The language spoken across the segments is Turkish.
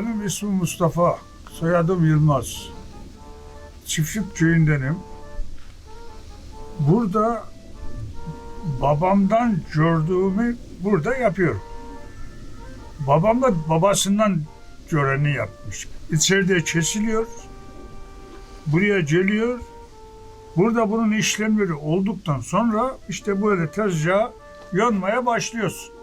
Benim ismim Mustafa, soyadım Yılmaz. Çiftlik köyündenim. Burada babamdan gördüğümü burada yapıyorum. Babam da babasından göreni yapmış. İçeride kesiliyor, buraya geliyor. Burada bunun işlemleri olduktan sonra işte böyle tezgaha yonmaya başlıyorsun.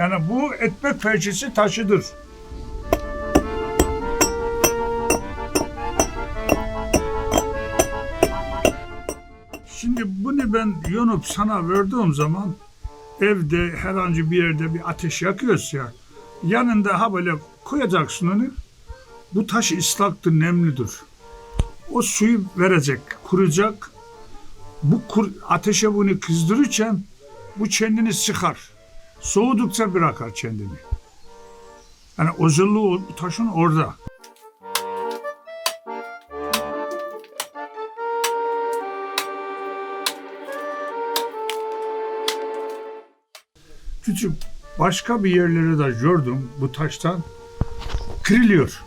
Yani bu ekmek pençesi taşıdır. Şimdi bunu ben yonup sana verdiğim zaman evde herhangi bir yerde bir ateş yakıyoruz ya yanında ha böyle koyacaksın onu bu taş ıslaktır, nemlidir. O suyu verecek, kuracak. Bu kur, ateşe bunu kızdırırken bu kendini sıkar. Soğudukça bırakar kendini. Yani özelliği o taşın orada. Küçük başka bir yerleri de gördüm bu taştan kırılıyor.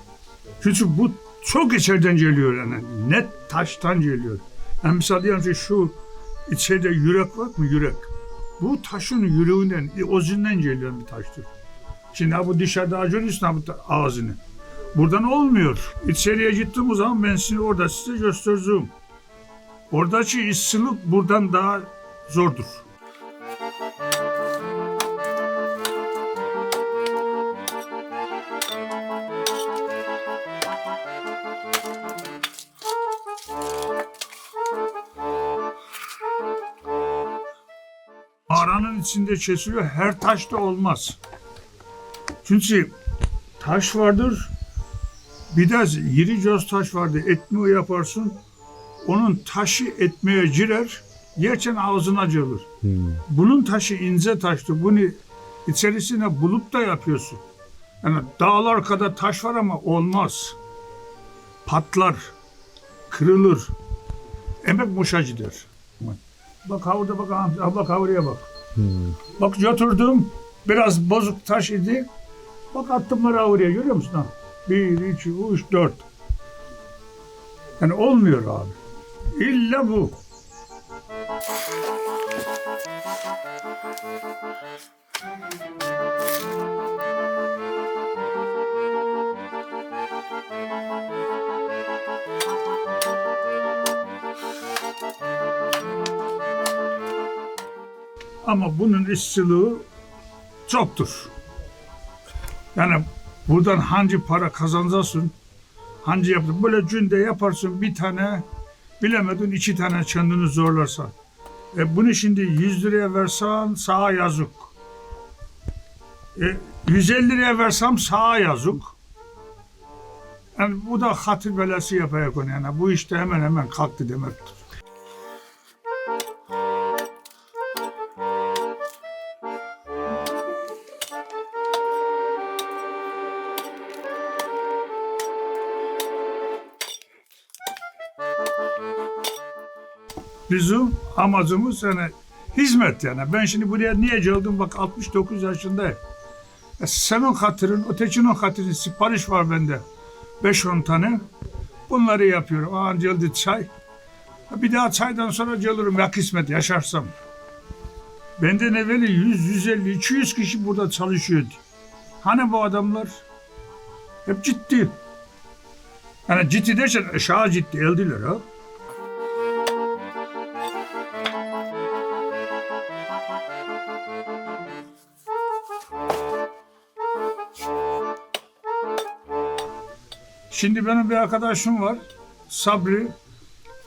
Küçük bu çok içeriden geliyor yani net taştan geliyor. Yani misal diyelim ki şu içeride yürek var mı yürek? Bu taşın yüreğinden, ozinden gelen bir taştır. Şimdi bu dışarıda görüyorsun ha bu ağzını. Buradan olmuyor. İçeriye gittiğim zaman ben size orada size göstereceğim. Oradaki işçilik buradan daha zordur. Mağaranın içinde kesiliyor. Her taşta olmaz. Çünkü taş vardır. Bir de iri göz taş vardır. Etmiyor yaparsın. Onun taşı etmeye girer. Yerken ağzına gelir. Bunun taşı ince taştır. Bunu içerisine bulup da yapıyorsun. Yani dağlar kadar taş var ama olmaz. Patlar. Kırılır. Emek boşa gider. Bak ha orada bak ha bak oraya bak. Götürdüm. Biraz bozuk taş idi. Bak attım oraya oraya görüyor musun? Ha? Bir, iki, üç, dört. Yani olmuyor abi. İlla bu. Ama bunun işçiliği çoktur. Yani buradan hangi para kazanacaksın, hangi yaptın. Böyle günde yaparsın bir tane, bilemedin iki tane kendini zorlarsan. E bunu şimdi 100 liraya versen sağa yazık. E, 150 liraya versem sağa yazık. Yani bu da hatır belası yapacak onu yani. Bu işte hemen hemen kalktı demektir. Bizim amacımız yani hizmet yani. Ben şimdi buraya niye geldim bak 69 yaşındayım. E, senin hatırın, ötekinin hatırın sipariş var bende. 5-10 tane. Bunları yapıyorum. Aa geldi çay. Ha, Bir daha çaydan sonra gelirim ya kısmet yaşarsam. Benden evveli 100, 150, 200 kişi burada çalışıyordu. Hani bu adamlar? Hep ciddi. Yani ciddi dersen aşağı ciddi eldiler ha. Şimdi benim bir arkadaşım var. Sabri.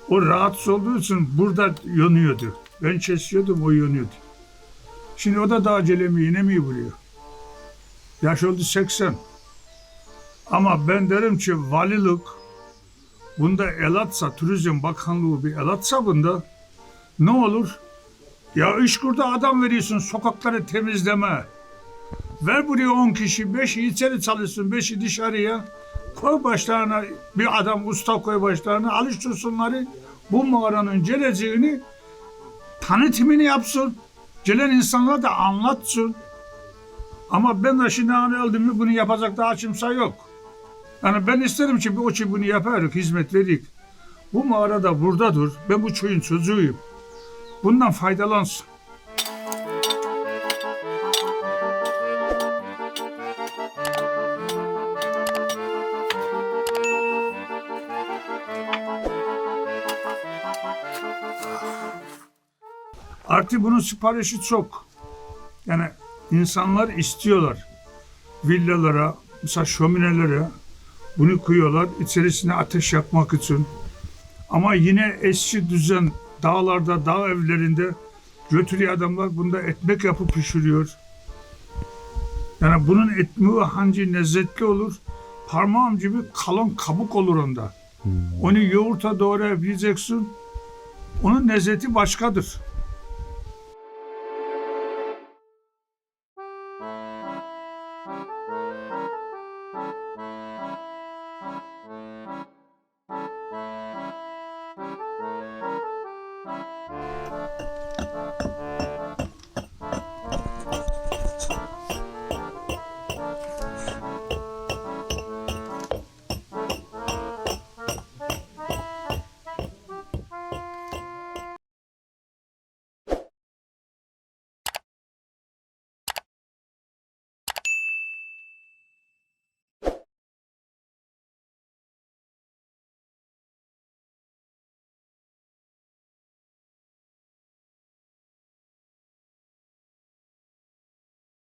O rahatsız olduğu için burada yanıyordu. Ben kesiyordum o yanıyordu. Şimdi o da daha acelemi inemiyor buraya. Yaş oldu 80. Ama ben derim ki valilik bunda el atsa, Turizm Bakanlığı bir el atsa bunda Ne olur? Ya İşkur'da adam veriyorsun sokakları temizleme. Ver buraya 10 kişi, 5'i içeri çalışsın, 5'i dışarıya. Koy başlarına bir adam usta koy başlarına alıştırsınları bu mağaranın geleceğini tanıtımını yapsın. Gelen insanlara da anlatsın. Ama ben de şimdi hani öldüm mü bunu yapacak daha kimse yok. Yani ben isterim ki o ki bunu yaparız, hizmet verik. Bu mağara da buradadır. Ben bu köyün çocuğuyum. Bundan faydalansın. Artık bunun siparişi çok. Yani insanlar istiyorlar. Villalara, mesela şöminelere bunu koyuyorlar. içerisine ateş yakmak için. Ama yine eski düzen dağlarda, dağ evlerinde götürüyor adamlar bunda ekmek yapıp pişiriyor. Yani bunun etmiği hangi lezzetli olur? Parmağım gibi kalın kabuk olur onda. Onu yoğurta doğrayıp yiyeceksin. Onun lezzeti başkadır. Bye.